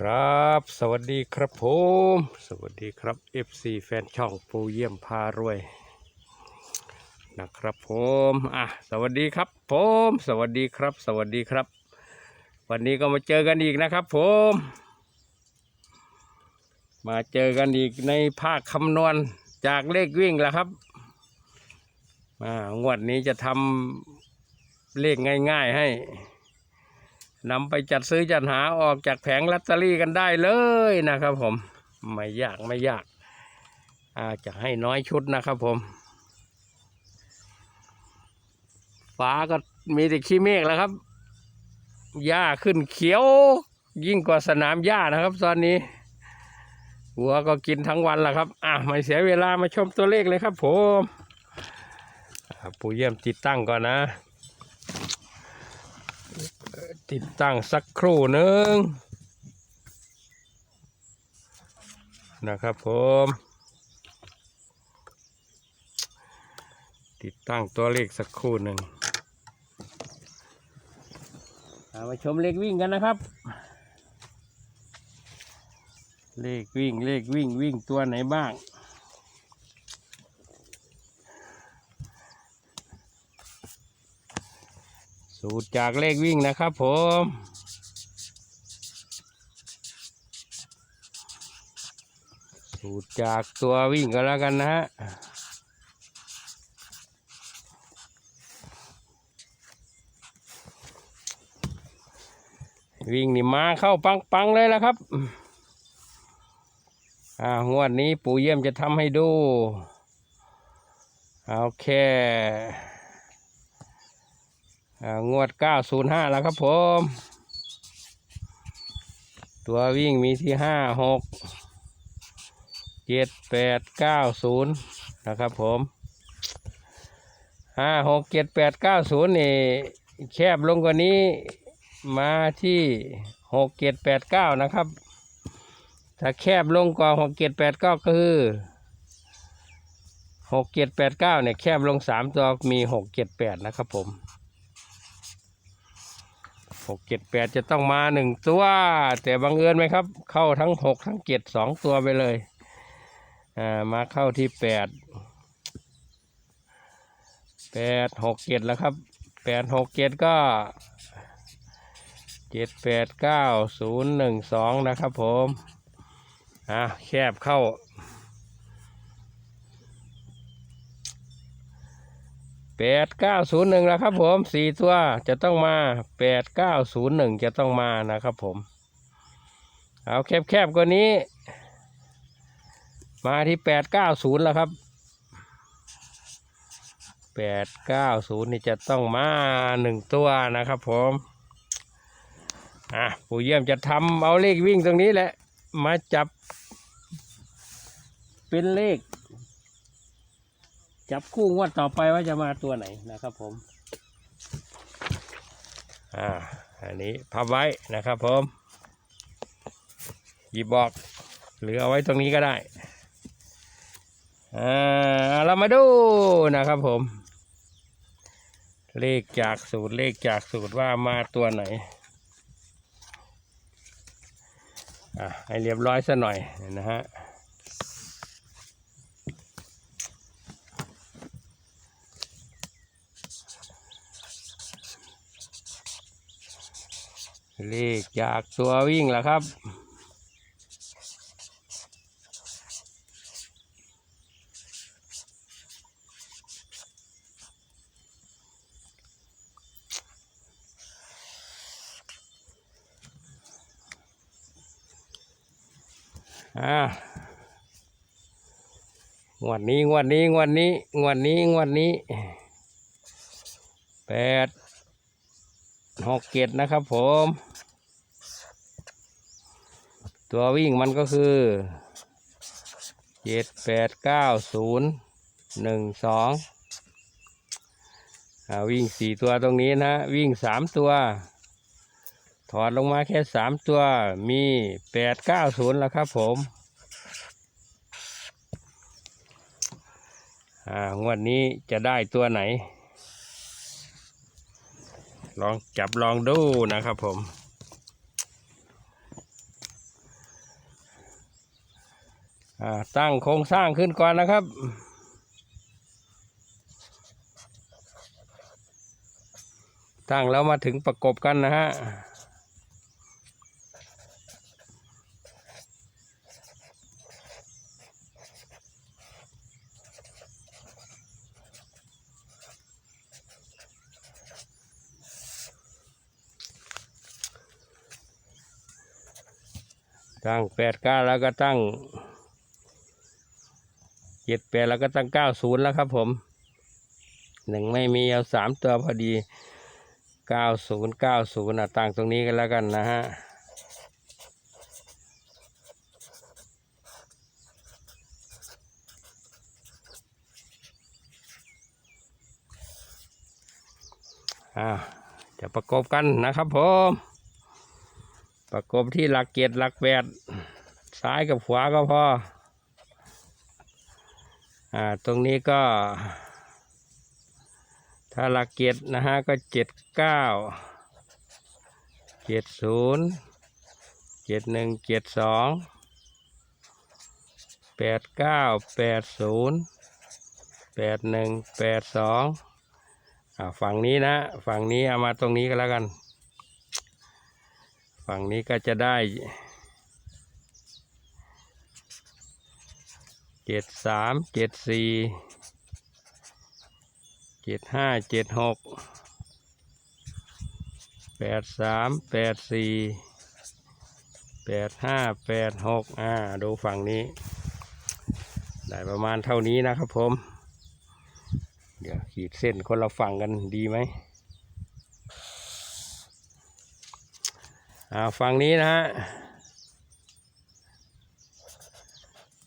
ครับ สวัสดีครับผม สวัสดีครับ FC แฟนช่องปูเยี่ยมพารวย นะครับผมอะสวัสดีครับผม สวัสดีครับ สวัสดีครับ วันนี้ก็มาเจอกันอีกนะครับผม มาเจอกันอีกในภาคคำนวณจากเลขวิ่งแล้วครับอ่างวดนี้จะทำเลขง่าย ๆให้ นำไปจัดซื้อจัดหาออกจากแผงลอตเตอรี่กันได้เลยนะครับผม ไม่ยากไม่ยากอาจะให้น้อยชุดนะครับผม ฟ้าก็มีแต่ขี้เมฆแล้วครับ หญ้าขึ้นเขียว ยิ่งกว่าสนามหญ้านะครับ ตอนนี้วัวก็กินทั้งวันแล้วครับ อะไม่เสียเวลามาชมตัวเลขเลยครับผม ปูเยี่ยมติดตั้งก่อนนะ ติดตั้งสักครู่หนึ่งนะครับผม ติดตั้งตัวเลขสักครู่หนึ่งมาชมเลขวิ่งกันนะครับ เลขวิ่งเลขวิ่งวิ่งตัวไหนบ้าง สูตรจากเลขวิ่งนะครับผมสูตรจากตัววิ่งก็แล้วกันนะฮะวิ่งนี่มาเข้าปังๆเลยแล้วครับอ่างวดนี้ปู่เยี่ยมจะทำให้ดูเอาแค่อ่า งวด 905 แล้วครับผม ตัววิ่งมีที่ 5 6 7 8 9 0 นะครับผม 5 6 7 8 9 0 นี่ แคบลงกว่านี้มาที่ 6 7 8 9 นะครับ ถ้าแคบลงกว่า 6 7 8 9 ก็คือ6 7 8 9 เนี่ย แคบลง 3 ตัวมี 6 7 8 นะครับผม หกเจ็ดแปดจะต้องมาหนึ่งตัว แต่บังเอิญไหมครับ เข้าทั้งหกทั้งเจ็ดสองตัวไปเลยอ่ามาเข้าที่แปดแปดหกเจ็ดแล้วครับแปดหกเจ็ดก็เจ็ดแปดเก้าศูนย์หนึ่งสองนะครับผมอ่าแคบเข้า แปดเก้าศูนย์หนึ่งแล้วครับผมสี่ตัวจะต้องมาแปดเก้าศูนย์หนึ่งจะต้องมานะครับผม เอาแคบๆกว่านี้ มาที่แปดเก้าศูนย์แล้วครับแปดเก้าศูนย์นี่จะต้องมาหนึ่งตัวนะครับผมอะปู่เยี่ยมจะทำเอาเลขวิ่งตรงนี้แหละ มาจับเป็นเลข จับคู่งวดต่อไปว่าจะมาตัวไหนนะครับผม อ่า อันนี้พับไว้นะครับผม หยิบบอกหรือเอาไว้ตรงนี้ก็ได้ อ่า เรามาดูนะครับผม เลขจากสูตรเลขจากสูตรว่ามาตัวไหน อะให้เรียบร้อยซะหน่อยนะฮะ เลขจากตัววิ่งล่ะครับ อ่างวดนี้ งวดนี้ งวดนี้ งวดนี้ งวดนี้แปด หกเจ็ดนะครับผม ตัววิ่งมันก็คือเจ็ดแปดเก้าศูนย์หนึ่งสองวิ่งสี่ตัวตรงนี้นะ วิ่งสามตัว ถอดลงมาแค่สามตัวมีแปดเก้าศูนย์แล้วครับผมงวดนี้จะได้ตัวไหน ลองจับลองดูนะครับผม ตั้งโครงสร้างขึ้นก่อนนะครับ ตั้งแล้วมาถึงประกบกันนะฮะ ตั้งแปดเก้าแล้วก็ตั้งเจ็ดแปดแล้วก็ตั้งเก้าศูนย์แล้วครับผมหนึ่งไม่มีเอาสามตัวพอดีเก้าศูนย์เก้าศูนย์อะตั้งตรงนี้กันแล้วกันนะฮะอ่าจะประกบกันนะครับผม ประกบที่หลักเกียรหลักแปดซ้ายกับขวาก็พออ่าตรงนี้ก็ ถ้าหลักเกียรนะฮะก็เจ็ดเก้าเจ็ดศูนย์เจ็ดหนึ่งเจ็ดสองแปดเก้าแปดศูนย์แปดหนึ่งแปดสองอ่าฝั่งนี้นะ ฝั่งนี้เอามาตรงนี้ก็แล้วกัน ฝั่งนี้ก็จะได้เจ็ดสามเจ็ดสี่เจ็ดห้าเจ็ดหกแปดสามแปดสี่แปดห้าแปดหกอ่าดูฝั่งนี้ ได้ประมาณเท่านี้นะครับผม เดี๋ยวขีดเส้นคนละฝั่งกันดีไหม อ่าฝั่งนี้นะฮะ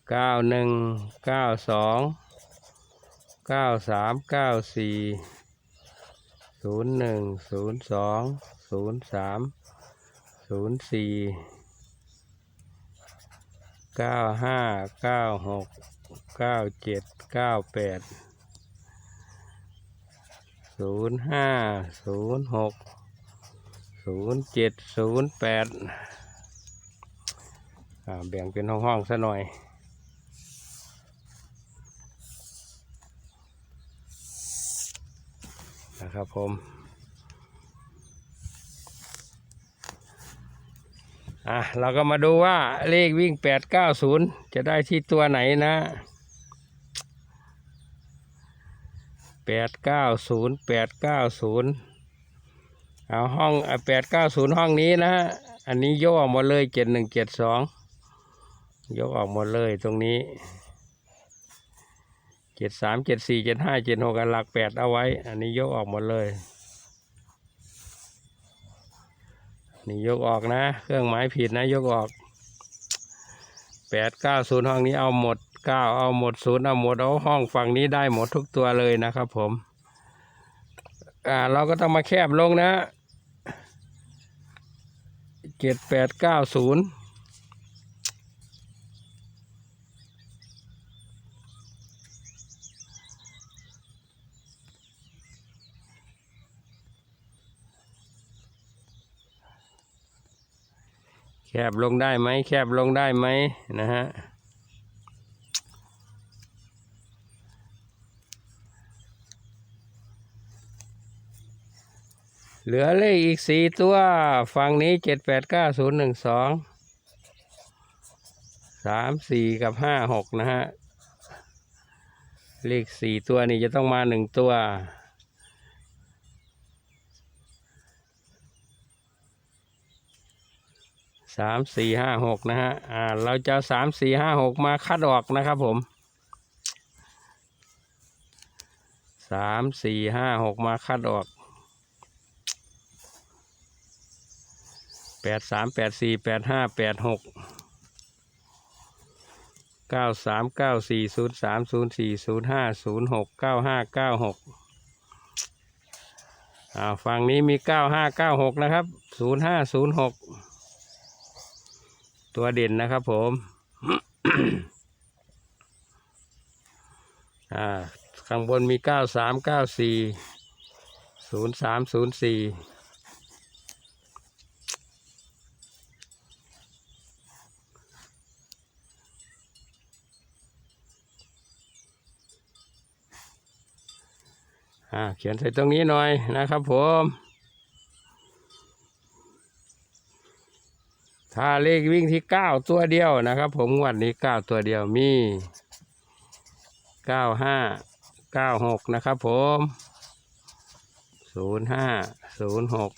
เก้าหนึ่งเก้าสองเก้าสามเก้าสี่ศูนย์หนึ่งศูนย์สองศูนย์สามศูนย์สี่เก้าห้าเก้าหกเก้าเจ็ดเก้าแปดศูนย์ห้าศูนย์หก ศูนย์เจ็ดศูนย์แปดแบ่งเป็นห้องๆซะหน่อยนะครับผมอะเราก็มาดูว่าเลขวิ่งแปดเก้าศูนย์จะได้ที่ตัวไหนนะแปด เก้าศูนย์แปดเก้าศูนย์เอาห้องแปดเก้าศูนย์ห้องนี้นะฮะอันนี้ยกออกหมดเลยเจ็ดหนึ่งเจ็ดสองยกออกหมดเลยตรงนี้เจ็ดสามเจ็ดสี่เจ็ดห้าเจ็ดหกหลักแปดเอาไว้ อันนี้ยกออกหมดเลยนี่ยกออกนะ เครื่องหมายผิดนะ ยกออกแปดเก้าศูนย์ห้องนี้เอาหมดเก้าเอาหมดศูนย์เอาหมดเอาห้องฝั่งนี้ได้หมดทุกตัวเลยนะครับผม อ่าเราก็ต้องมาแคบลงนะ เจ็ดแปดเก้าศูนย์แคบลงได้ไหมแคบลงได้ไหมนะฮะ เหลือเลขอีกสี่ตัว ฝั่งนี้เจ็ดแปดเก้าศูนย์หนึ่งสองสามสี่กับห้าหกนะฮะ เลขสี่ตัวนี่จะต้องมาหนึ่งตัวสามสี่ห้าหกนะฮะ อ่า เราจะสามสี่ห้าหกมาคัดออกนะครับผมสามสี่ห้าหกมาคัดออก แปดสามแปดสี่แปดห้าแปดหกเก้าสามเก้าสี่ศูนย์สามศูนย์สี่ศูนย์ห้าศูนย์หกเก้าห้าเก้าหกอ่าฝั่งนี้มีเก้าห้าเก้าหกนะครับศูนย์ห้าศูนย์หกตัวเด่นนะครับผมอ่าข้างบนมีเก้าสามเก้าสี่ศูนย์สามศูนย์สี่ อ่าเขียนใส่ตรงนี้หน่อยนะครับผมถ้าเลขวิ่งที่เก้าตัวเดียวนะครับ ผมงวันนี้เก้าตัวเดียวมีเก้าห้าเก้าหกนะครับผมศูนย์ห้าศูนย์หก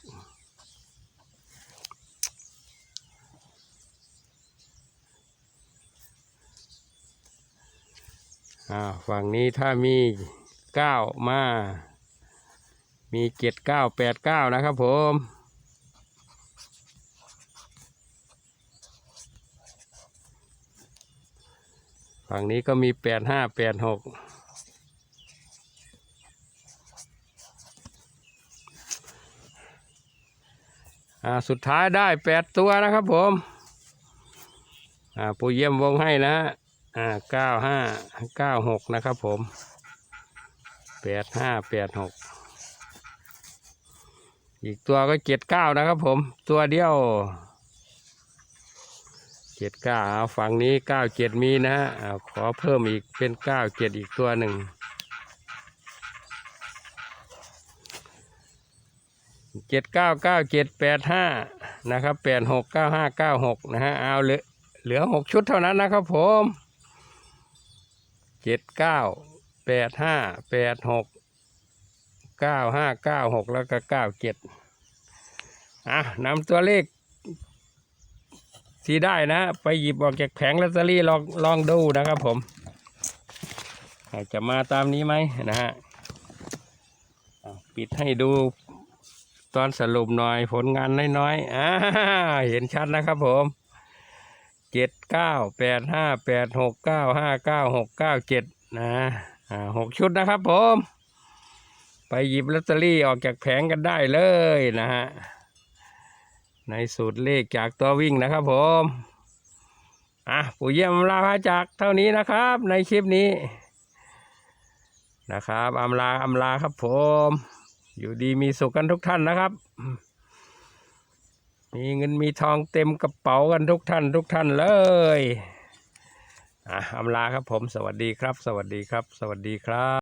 อ่าฝั่งนี้ถ้ามีเก้ามา มีเจ็ดเก้าแปดเก้านะครับผมฝั่งนี้ก็มีแปดห้าแปดหกอ่าสุดท้ายได้แปดตัวนะครับผมอ่าปูเยี่ยมวงให้นะอ่าเก้าห้าเก้าหกนะครับผมแปดห้าแปดหก อีกตัวก็เจ็ดเก้านะครับผมตัวเดียวเจ็ดเก้าเอาฝั่งนี้เก้าเจ็ดมีนะฮะเอาขอเพิ่มอีกเป็นเก้าเจ็ดอีกตัวหนึ่งเจ็ดเก้าเก้าเจ็ดแปดห้านะครับแปดหกเก้าห้าเก้าหกนะฮะเอาเหลือเหลือหกชุดเท่านั้นนะครับผมเจ็ดเก้าแปดห้าแปดหก เก้าห้าเก้าหกแล้วก็เก้าเจ็ดอะนำตัวเลขที่ได้นะ ไปหยิบออกจากแผงลอตเตอรี่ลองลองดูนะครับผมจะมาตามนี้ไหมนะฮะอะปิดให้ดูตอนสรุปหน่อยผลงานน้อยๆอ่าเห็นชัดนะครับผมเจ็ดเก้าแปดห้าแปดหกเก้าห้าเก้าหกเก้าเจ็ดนะอ่าหกชุดนะครับผม ไปหยิบลอตเตอรี่ออกจากแผงกันได้เลยนะฮะ ในสูตรเลขจากตัววิ่งนะครับผม อะปู่เยี่ยมลาพาจากเท่านี้นะครับ ในคลิปนี้ นะครับอำลาอำลาครับผม อยู่ดีมีสุขกันทุกท่านนะครับ มีเงินมีทองเต็มกระเป๋ากันทุกท่าน ทุกท่านเลยอะอำลาครับผม สวัสดีครับ สวัสดีครับ สวัสดีครับ